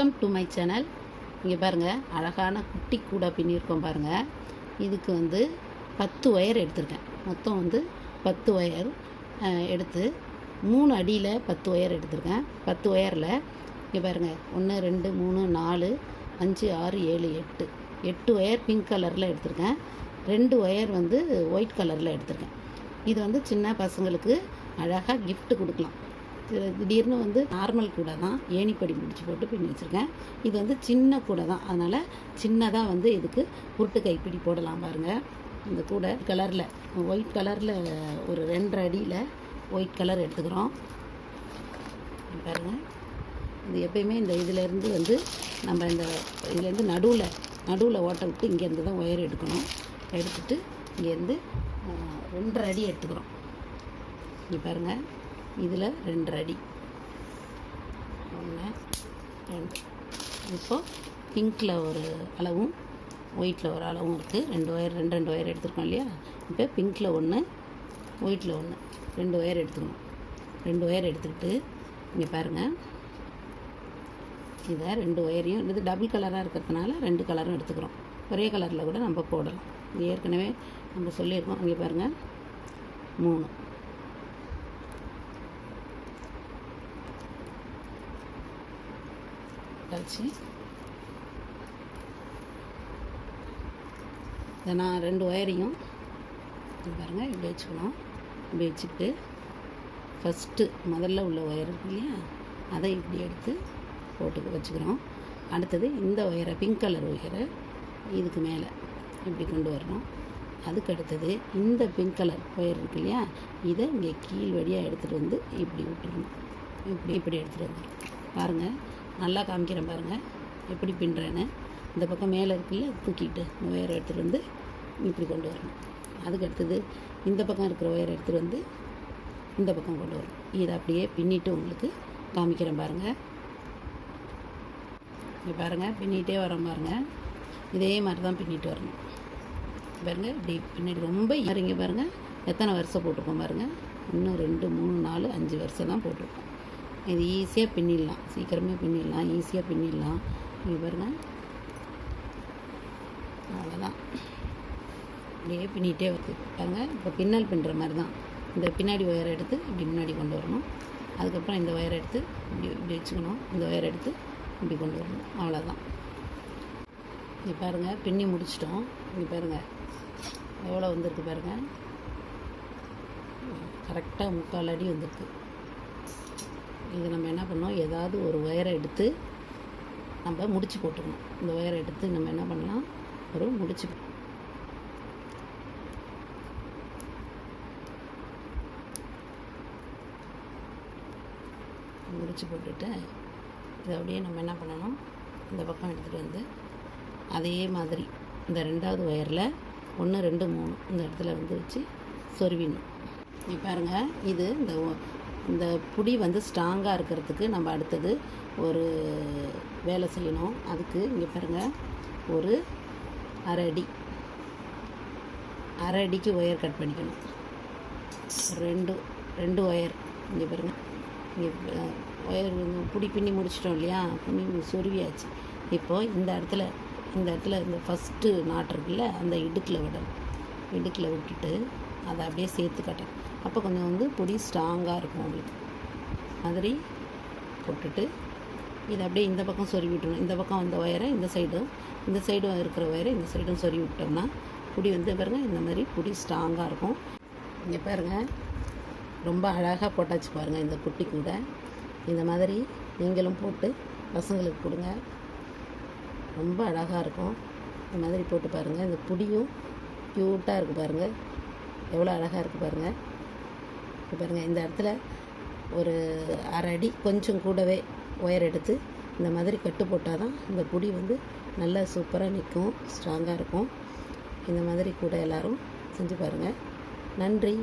Welcome to my channel இங்கே பாருங்கள் அழகான குட்டி கூடை பின்னியிருக்கோம் பாருங்கள் இதுக்கு வந்து பத்து ஒயர் எடுத்திருக்கேன். மொத்தம் வந்து பத்து ஒயர் எடுத்து மூணு அடியில் பத்து ஒயர் எடுத்திருக்கேன். பத்து ஒயரில் இங்கே பாருங்கள் ஒன்று ரெண்டு மூணு நாலு அஞ்சு ஆறு ஏழு எட்டு. எட்டு ஒயர் பிங்க் கலரில் எடுத்திருக்கேன். ரெண்டு ஒயர் வந்து ஒயிட் கலரில் எடுத்திருக்கேன். இது வந்து சின்ன பசங்களுக்கு அழகாக கிஃப்ட்டு கொடுக்கலாம். திடீர்னு வந்து நார்மல் கூடை தான் ஏணிப்படி முடிச்சு போட்டு பின்னி வச்சுருக்கேன். இது வந்து சின்ன கூடை தான். அதனால் சின்னதாக வந்து இதுக்கு உருட்டு கைப்பிடி போடலாம் பாருங்கள் இந்த கூடை கலரில் ஒயிட் கலரில் ஒரு ரெண்டரை அடியில் ஒயிட் கலர் எடுத்துக்கிறோம். பாருங்கள் இது எப்பயுமே இந்த இதிலேருந்து வந்து நம்ம இந்த இதுலேருந்து நடுவில் நடுவில் ஓட்டை விட்டு இங்கேருந்து தான் ஒயர் எடுக்கணும். எடுத்துட்டு இங்கேருந்து ரெண்டரை அடி எடுத்துக்கிறோம். இங்கே பாருங்கள் இதில் ரெண்டரை அடி ஒன்று ரெண்டு. இப்போ பிங்க்கில் ஒரு அளவும் ஒயிட்டில் ஒரு அளவும் இருக்குது ரெண்டு ஒயர் ரெண்டு ரெண்டு ஒயர் எடுத்துருக்கோம் இல்லையா? இப்போ பிங்க்கில் ஒன்று ஒயிட்டில் ஒன்று ரெண்டு ஒயர் எடுத்துக்கணும். ரெண்டு ஒயர் எடுத்துக்கிட்டு இங்கே பாருங்கள் இதை ரெண்டு ஒயரையும் இது டபுள் கலராக இருக்கிறதுனால ரெண்டு கலரும் எடுத்துக்கிறோம். ஒரே கலரில் கூட நம்ம போடலாம். இது ஏற்கனவே நம்ம சொல்லியிருக்கோம். இங்கே பாருங்கள் மூணு. வச்சு இதை நான் ரெண்டு ஒயரையும் இது பாருங்கள் இப்படி வச்சுக்கணும் இப்படி வச்சுக்கிட்டு ஃபஸ்ட்டு முதல்ல உள்ள ஒயர் இருக்கு இல்லையா? அதை இப்படி எடுத்து போட்டு வச்சுக்கிறோம். அடுத்தது இந்த ஒயரை பிங்க் கலர் ஒயரை இதுக்கு மேலே இப்படி கொண்டு வரணும். அதுக்கு அடுத்தது இந்த பிங்க் கலர் ஒயர் இருக்கு இல்லையா? இதை இங்கே கீழ் வழியாக எடுத்துகிட்டு வந்து இப்படி விட்டுருணும் இப்படி இப்படி எடுத்துகிட்டு வந்துடும் பாருங்கள் நல்லா காமிக்கிறேன் பாருங்கள் எப்படி பின்னுறேன்னு. இந்த பக்கம் மேலே இருக்குல்ல தூக்கிட்டு இந்த ஒயரை எடுத்துகிட்டு வந்து இப்படி கொண்டு வரணும். அதுக்கு அடுத்தது இந்த பக்கம் இருக்கிற ஒயரை எடுத்துகிட்டு வந்து இந்த பக்கம் கொண்டு வரணும். இதை அப்படியே பின்னிட்டு உங்களுக்கு காமிக்கிறேன் பாருங்கள் இங்கே பாருங்கள் பின்னிட்டே வரோம் பாருங்கள் இதே மாதிரி தான் பின்னிட்டு வரணும். பாருங்கள் இப்படி பின்னாடி ரொம்ப இங்கே பாருங்கள் எத்தனை வருஷம் போட்டிருக்கோம் பாருங்கள் இன்னும் ரெண்டு மூணு நாலு அஞ்சு வருஷம் தான் போட்டிருக்கோம். இது ஈஸியாக பின்னிடலாம். சீக்கிரமே பின்னிடலாம். ஈஸியாக பின்னிடலாம். இங்கே பாருங்கள் அவ்வளோதான் அப்படியே பின்னிட்டே வருது. பாருங்கள் இப்போ பின்னல் பின்னுற மாதிரி தான் இந்த பின்னாடி ஒயரை எடுத்து இப்படி முன்னாடி கொண்டு வரணும். அதுக்கப்புறம் இந்த ஒயரை எடுத்து இப்படி இப்படி வச்சுக்கணும். இந்த ஒயரை எடுத்து இப்படி கொண்டு வரணும். அவ்வளோதான் இங்கே பாருங்கள் பின்னி முடிச்சிட்டோம். இங்கே பாருங்கள் எவ்வளோ வந்திருக்கு பாருங்கள் கரெக்டாக முக்கால் அடி வந்திருக்கு. இது நம்ம என்ன பண்ணோம் ஏதாவது ஒரு ஒயரை எடுத்து நம்ம முடிச்சு போட்டுக்கணும். இந்த ஒயரை எடுத்து நம்ம என்ன பண்ணலாம்? ஒரு முடிச்சு முடிச்சு போட்டுட்டு இதை அப்படியே நம்ம என்ன பண்ணணும்? இந்த பக்கம் எடுத்துகிட்டு வந்து அதே மாதிரி இந்த ரெண்டாவது ஒயரில் ஒன்று ரெண்டு மூணு இந்த இடத்துல வந்து வச்சு சொருவிடணும். நீ பாருங்கள் இது இந்த ஒ- இந்த புடி வந்து ஸ்ட்ராங்காக இருக்கிறதுக்கு நம்ம அடுத்தது ஒரு வேலை செய்யணும். அதுக்கு இங்கே பாருங்கள் ஒரு அரை அடி. அரை அடிக்கு ஒயர் கட் பண்ணிக்கணும். ரெண்டு ரெண்டு ஒயர் இங்கே பாருங்கள் இங்கே ஒயர் பிடி பின்னி முடிச்சிட்டோம் இல்லையா? பின்னி சொருவியாச்சு இப்போது இந்த இடத்துல இந்த இடத்துல இந்த ஃபஸ்ட்டு நாட்டு இருக்குல்ல அந்த இடுக்கில் விடணும். இடுக்கில் விட்டுட்டு அதை அப்படியே சேர்த்து கட்டணும். அப்போ கொஞ்சம் வந்து பொடி ஸ்ட்ராங்காக இருக்கும் உங்களுக்கு. மாதிரி போட்டுட்டு இதை அப்படியே இந்த பக்கம் சொறி விட்டுணும் இந்த பக்கம் வந்த ஒயரை இந்த சைடும் இந்த சைடும் இருக்கிற ஒயரை இந்த சைடும் சொறி விட்டோம்னா புடி வந்து பாருங்கள் இந்த மாதிரி புடி ஸ்ட்ராங்காக இருக்கும். இங்கே பாருங்கள் ரொம்ப அழகாக போட்டாச்சு பாருங்கள் இந்த குட்டி கூட. இந்த மாதிரி நீங்களும் போட்டு பசங்களுக்கு கொடுங்க. ரொம்ப அழகாக இருக்கும். இந்த மாதிரி போட்டு பாருங்கள் இந்த புடியும் க்யூட்டாக இருக்குது பாருங்கள் எவ்வளோ அழகாக இருக்குது பாருங்கள் இப்போ பாருங்கள் இந்த இடத்துல ஒரு அரை அடி கொஞ்சம் கூடவே ஒயர் எடுத்து இந்த மாதிரி கட்டு போட்டால் தான் இந்த குடி வந்து நல்லா சூப்பராக நிற்கும் ஸ்ட்ராங்காக இருக்கும். இந்த மாதிரி கூட எல்லோரும் செஞ்சு பாருங்கள் நன்றி.